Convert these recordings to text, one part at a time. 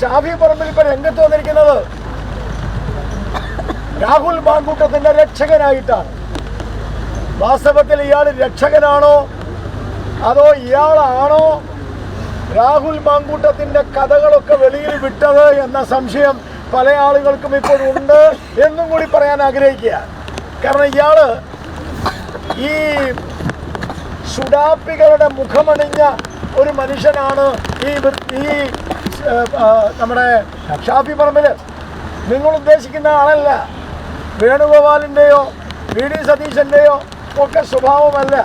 ഷാഫി പറമ്പിൽ ഇപ്പൊ രംഗത്ത് വന്നിരിക്കുന്നത് രാഹുൽ മാങ്കൂട്ടത്തിന്റെ രക്ഷകനായിട്ടാണ്. വാസ്തവത്തിൽ ഇയാൾ രക്ഷകനാണോ? അതോ ഇയാളാണോ രാഹുൽ മാങ്കൂട്ടത്തിന്റെ കഥകളൊക്കെ വെളിയിൽ വിട്ടത് എന്ന സംശയം പല ആളുകൾക്കും ഇപ്പോൾ ഉണ്ട് എന്നും കൂടി പറയാൻ ആഗ്രഹിക്കുക. കാരണം ഇയാൾ ഈ സുഡാപ്പികളുടെ മുഖമണിഞ്ഞ ഒരു മനുഷ്യനാണ് ഈ ഈ നമ്മുടെ ഷാഫി പറമ്പിൽ നിങ്ങൾ ഉദ്ദേശിക്കുന്ന ആളല്ല. വേണുഗോപാലിന്റെയോ വി ഡി സതീശന്റെയോ ഒക്കെ സ്വഭാവമല്ല.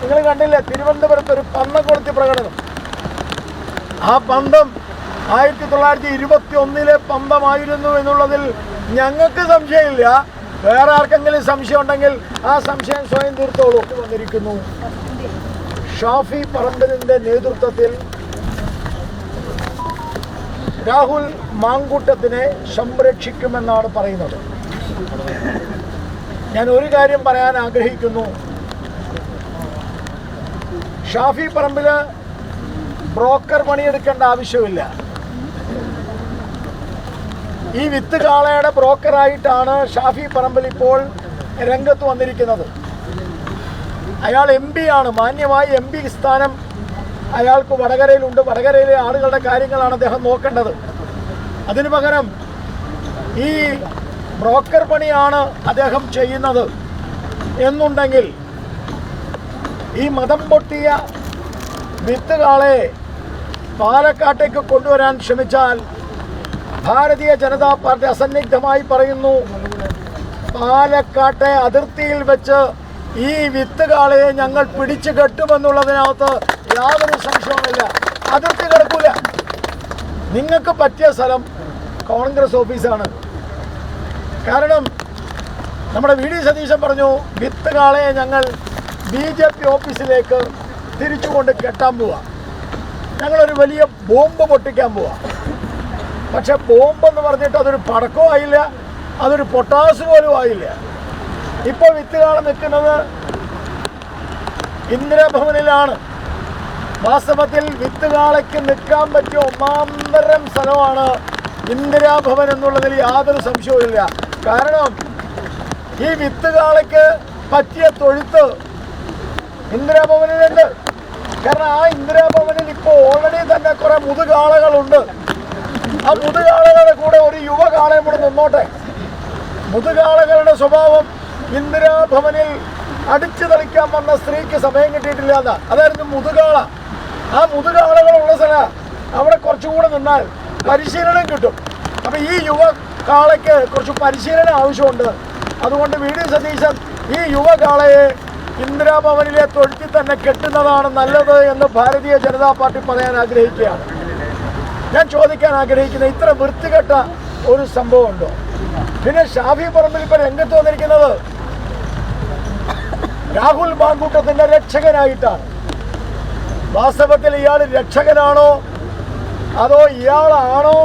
നിങ്ങൾ കണ്ടില്ലേ തിരുവനന്തപുരത്ത് ഒരു പന്തം കൊടുത്തി പ്രകടനം. ആ പന്തം ആയിരത്തി തൊള്ളായിരത്തി ഇരുപത്തി ഒന്നിലെ പന്തമായിരുന്നു എന്നുള്ളതിൽ ഞങ്ങൾക്ക് സംശയമില്ല. വേറെ ആർക്കെങ്കിലും സംശയം ഉണ്ടെങ്കിൽ ആ സംശയം സ്വയം തീർത്തോളൂ. വന്നിരിക്കുന്നു. ഷാഫി പറമ്പലിന്റെ നേതൃത്വത്തിൽ രാഹുൽ മാങ്കൂട്ടത്തിനെ സംരക്ഷിക്കുമെന്നാണ് പറയുന്നത്. ഞാൻ ഒരു കാര്യം പറയാൻ ആഗ്രഹിക്കുന്നു. ഷാഫി പറമ്പിൽ ബ്രോക്കർ പണിയെടുക്കേണ്ട ആവശ്യമില്ല. ഈ വിത്ത് കാളയുടെ ബ്രോക്കറായിട്ടാണ് ഷാഫി പറമ്പിൽ ഇപ്പോൾ രംഗത്ത് വന്നിരിക്കുന്നത്. അയാൾ എം ആണ്. മാന്യമായി എം സ്ഥാനം അയാൾക്ക് വടകരയിലുണ്ട്. വടകരയിലെ ആളുകളുടെ കാര്യങ്ങളാണ് അദ്ദേഹം നോക്കേണ്ടത്. അതിനു പകരം ഈ ബ്രോക്കർ പണിയാണ് അദ്ദേഹം ചെയ്യുന്നത്. എന്നുണ്ടെങ്കിൽ ഈ മതം പൊട്ടിയ വിത്തുകാളെ പാലക്കാട്ടേക്ക് കൊണ്ടുവരാൻ ശ്രമിച്ചാൽ ഭാരതീയ ജനതാ പാർട്ടി അസന്നിഗ്ധമായി പറയുന്നു പാലക്കാട്ടെ അതിർത്തിയിൽ വെച്ച് ഈ വിത്തുകാളയെ ഞങ്ങൾ പിടിച്ചു കെട്ടുമെന്നുള്ളതിനകത്ത് യാതൊരു സംശയവുമില്ല. അതിർത്തി കിടക്കൂല. നിങ്ങൾക്ക് പറ്റിയ സ്ഥലം കോൺഗ്രസ് ഓഫീസാണ്. കാരണം നമ്മുടെ വി ഡി സതീശൻ പറഞ്ഞു വിത്ത് കാളയെ ഞങ്ങൾ ബി ജെ പി ഓഫീസിലേക്ക് തിരിച്ചുകൊണ്ട് കെട്ടാൻ പോവാ. ഞങ്ങളൊരു വലിയ ബോംബ് പൊട്ടിക്കാൻ പോവാ. പക്ഷെ ബോംബ് എന്ന് പറഞ്ഞിട്ട് അതൊരു പടക്കവും ആയില്ല അതൊരു പൊട്ടാസ് പോലും ആയില്ല. ഇപ്പോൾ വിത്തുകാള നിൽക്കുന്നത് ഇന്ദിരാഭവനിലാണ്. വാസ്തവത്തിൽ വിത്ത് കാളയ്ക്ക് നിൽക്കാൻ പറ്റിയ? ഒന്നാന്തരം സ്ഥലമാണ് ഇന്ദിരാഭവൻ എന്നുള്ളതിൽ യാതൊരു സംശയവുമില്ല. കാരണം ഈ വിത്ത് കാളയ്ക്ക് പറ്റിയ തൊഴുത്ത് ഇന്ദിരാഭവനിലുണ്ട്. കാരണം ആ ഇന്ദിരാഭവനിൽ ഇപ്പോൾ ഓൾറെഡി തന്നെ കുറെ മുതുകാളകളുണ്ട്. ആ മുതുകാളകളുടെ കൂടെ ഒരു യുവകാളയും കൂടെ നിന്നോട്ടെ. മുതുകാളകളുടെ സ്വഭാവം ഇന്ദിരാഭവനിൽ അടിച്ചു തളിക്കാൻ വന്ന സ്ത്രീക്ക് സമയം കിട്ടിയിട്ടില്ല എന്നാ. അതായിരുന്നു മുതുകാള. ആ മുതുകാളകളുള്ള സ്ഥല അവിടെ കുറച്ചുകൂടെ നിന്നാൽ പരിശീലനം കിട്ടും. അപ്പൊ ഈ യുവ കാളയ്ക്ക് കുറച്ച് പരിശീലനം ആവശ്യമുണ്ട്. അതുകൊണ്ട് വി ഡി സതീശൻ ഈ യുവകാളയെ ഇന്ദിരാഭവനിലെ തൊഴുത്തിൽ തന്നെ കെട്ടുന്നതാണ് നല്ലത് എന്ന് ഭാരതീയ ജനതാ പാർട്ടി പറയാൻ ആഗ്രഹിക്കുകയാണ്. ഞാൻ ചോദിക്കാൻ ആഗ്രഹിക്കുന്ന ഇത്ര വൃത്തികെട്ട ഒരു സംഭവമുണ്ടോ? പിന്നെ ഷാഫി പറമ്പിൽ ഇപ്പം രംഗത്ത് വന്നിരിക്കുന്നത് രാഹുൽ മാങ്കൂട്ടത്തിന്റെ രക്ഷകനായിട്ടാണ്. വാസ്തവത്തിൽ ഇയാൾ രക്ഷകനാണോ? അതോ ഇയാളാണോ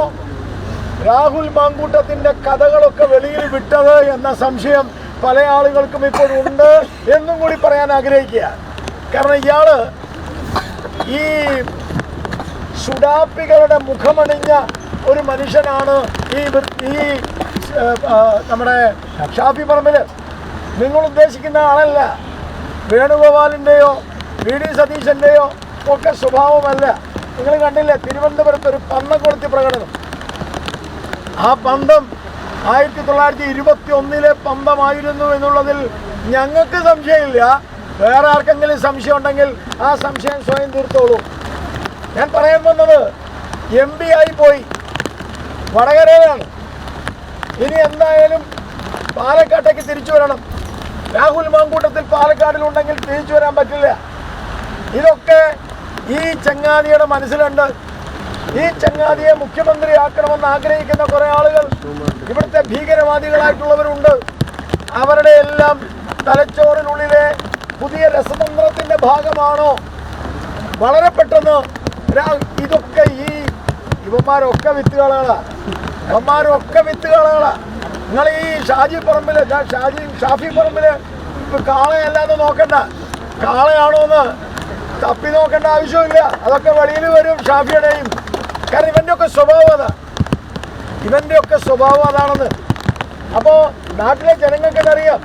രാഹുൽ മാങ്കൂട്ടത്തിന്റെ കഥകളൊക്കെ വെളിയിൽ വിട്ടത് എന്ന സംശയം പല ആളുകൾക്കും ഇപ്പോൾ ഉണ്ട് എന്നും കൂടി പറയാൻ ആഗ്രഹിക്കുക. കാരണം ഇയാൾ ഈ സുഡാപ്പികളുടെ മുഖമണിഞ്ഞ ഒരു മനുഷ്യനാണ് ഈ ഈ നമ്മുടെ ഷാഫി പറമ്പിൽ. നിങ്ങൾ ഉദ്ദേശിക്കുന്ന ആളല്ല. വേണുഗോപാലിന്റെയോ വി ഡി സതീശന്റെയോ ഒക്കെ സ്വഭാവമല്ല. നിങ്ങൾ കണ്ടില്ലേ തിരുവനന്തപുരത്ത് ഒരു പന്തക്കൊളുത്തി കൊളുത്തി പ്രകടനം. ആ പന്തം ആയിരത്തി തൊള്ളായിരത്തി ഇരുപത്തി ഒന്നിലെ പന്തമായിരുന്നു എന്നുള്ളതിൽ ഞങ്ങൾക്ക് സംശയമില്ല. വേറെ ആർക്കെങ്കിലും സംശയം ഉണ്ടെങ്കിൽ ആ സംശയം സ്വയം തീർത്തോളൂ. ഞാൻ പറയാൻ വന്നത് എം പി ആയി പോയി. വടകരയിലാണ്. ഇനി എന്തായാലും പാലക്കാട്ടേക്ക് തിരിച്ചു വരണം. രാഹുൽ മാങ്കൂട്ടത്തിൽ പാലക്കാടിലുണ്ടെങ്കിൽ തിരിച്ചു വരാൻ പറ്റില്ല. ഇതൊക്കെ ഈ ചങ്ങാതിയുടെ മനസ്സിലുണ്ട്. ഈ ചങ്ങാതിയെ മുഖ്യമന്ത്രിയാക്കണമെന്ന് ആഗ്രഹിക്കുന്ന കുറെ ആളുകൾ ഇവിടുത്തെ ഭീകരവാദികളായിട്ടുള്ളവരുണ്ട്. അവരുടെ എല്ലാം തലച്ചോറിനുള്ളിലെ പുതിയ രസതന്ത്രത്തിന്റെ ഭാഗമാണോ? വളരെ പെട്ടെന്ന് ഇതൊക്കെ ഈ ഇവന്മാരൊക്കെ വിത്തുകളാ ഇവന്മാരൊക്കെ വിത്തുകളാ നിങ്ങൾ ഈ ഷാജി പറമ്പിൽ ഞാൻ ഷാജി ഷാഫി പറമ്പിൽ ഇപ്പൊ കാളയല്ലാതെ നോക്കണ്ട. കാളയാണോ എന്ന് തപ്പി നോക്കേണ്ട ആവശ്യമില്ല അതൊക്കെ വെളിയിൽ വരും ഷാഫിയുടെയും. കാരണം ഇവന്റെ ഒക്കെ സ്വഭാവം അതാ. ഇവന്റെ ഒക്കെ സ്വഭാവം അതാണെന്ന്. അപ്പോൾ നാട്ടിലെ ജനങ്ങൾക്ക് അറിയാം